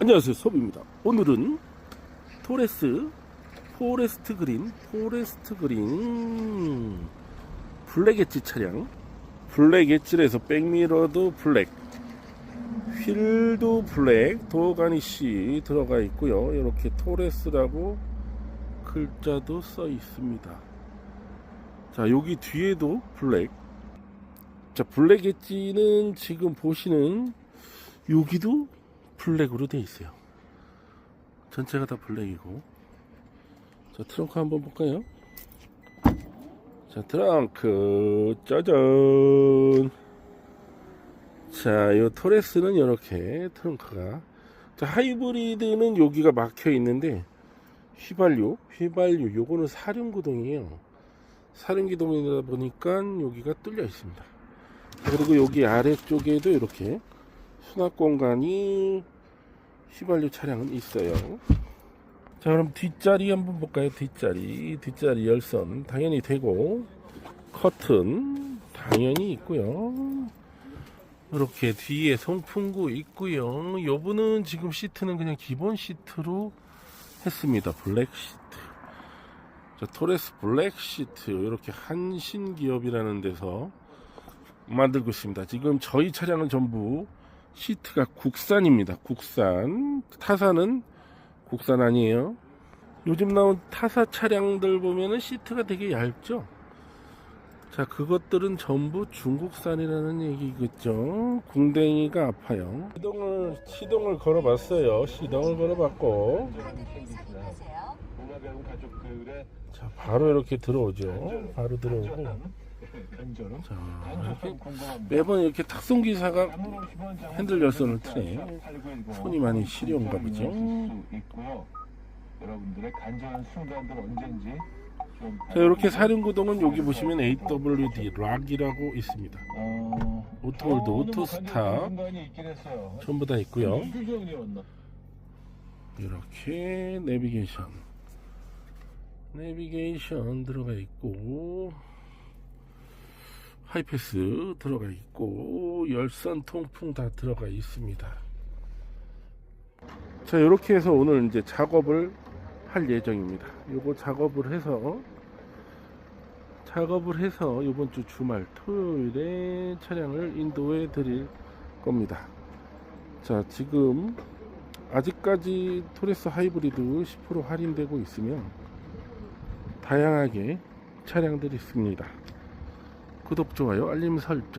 안녕하세요. 소비입니다. 오늘은 토레스 포레스트 그린 포레스트 그린 블랙 엣지 차량. 블랙 엣지에서 백미러도 블랙 휠도 블랙 도어 가니시 들어가 있고요. 이렇게 토레스라고 글자도 써 있습니다. 자 여기 뒤에도 블랙. 자 블랙 엣지는 지금 보시는 여기도 블랙으로 돼 있어요. 전체가 다 블랙이고. 자, 트렁크 한번 볼까요? 자, 트렁크, 짜잔. 자, 이 토레스는 이렇게 트렁크가. 자, 하이브리드는 여기가 막혀 있는데, 휘발유, 휘발유, 요거는 사륜구동이에요. 사륜기동이다 보니까 여기가 뚫려 있습니다. 자, 그리고 여기 아래쪽에도 이렇게 수납 공간이 휘발유 차량은 있어요. 자, 그럼 뒷자리 한번 볼까요? 뒷자리. 뒷자리 열선 당연히 되고 커튼 당연히 있고요. 이렇게 뒤에 송풍구 있고요. 요분은 지금 시트는 그냥 기본 시트로 했습니다. 블랙 시트. 자, 토레스 블랙 시트 이렇게 한신 기업이라는 데서 만들고 있습니다. 지금 저희 차량은 전부 시트가 국산입니다. 국산. 타사는 국산 아니에요. 요즘 나온 타사 차량들 보면은 시트가 되게 얇죠? 자, 그것들은 전부 중국산이라는 얘기겠죠? 궁뎅이가 아파요. 시동을, 시동을 걸어봤어요. 시동을 걸어봤고. 자, 바로 이렇게 들어오죠. 바로 들어오고. 자, 이렇게 매번 이렇게 탁송기사가 핸들 열선을 트네. 손이 많이 시려운가 보죠. 자, 이렇게 사륜구동은 여기 보시면 AWD 락이라고 있습니다. 어... 오토월드, 오토스타 했어요. 전부 다 있고요. 이렇게 내비게이션, 내비게이션 들어가 있고 하이패스 들어가 있고 열선 통풍 다 들어가 있습니다. 자 이렇게 해서 오늘 이제 작업을 할 예정입니다. 요거 작업을 해서 작업을 해서 이번 주 주말 토요일에 차량을 인도해 드릴 겁니다. 자 지금 아직까지 토레스 하이브리드 10% 할인되고 있으며 다양하게 차량들이 있습니다. 구독, 좋아요, 알림 설정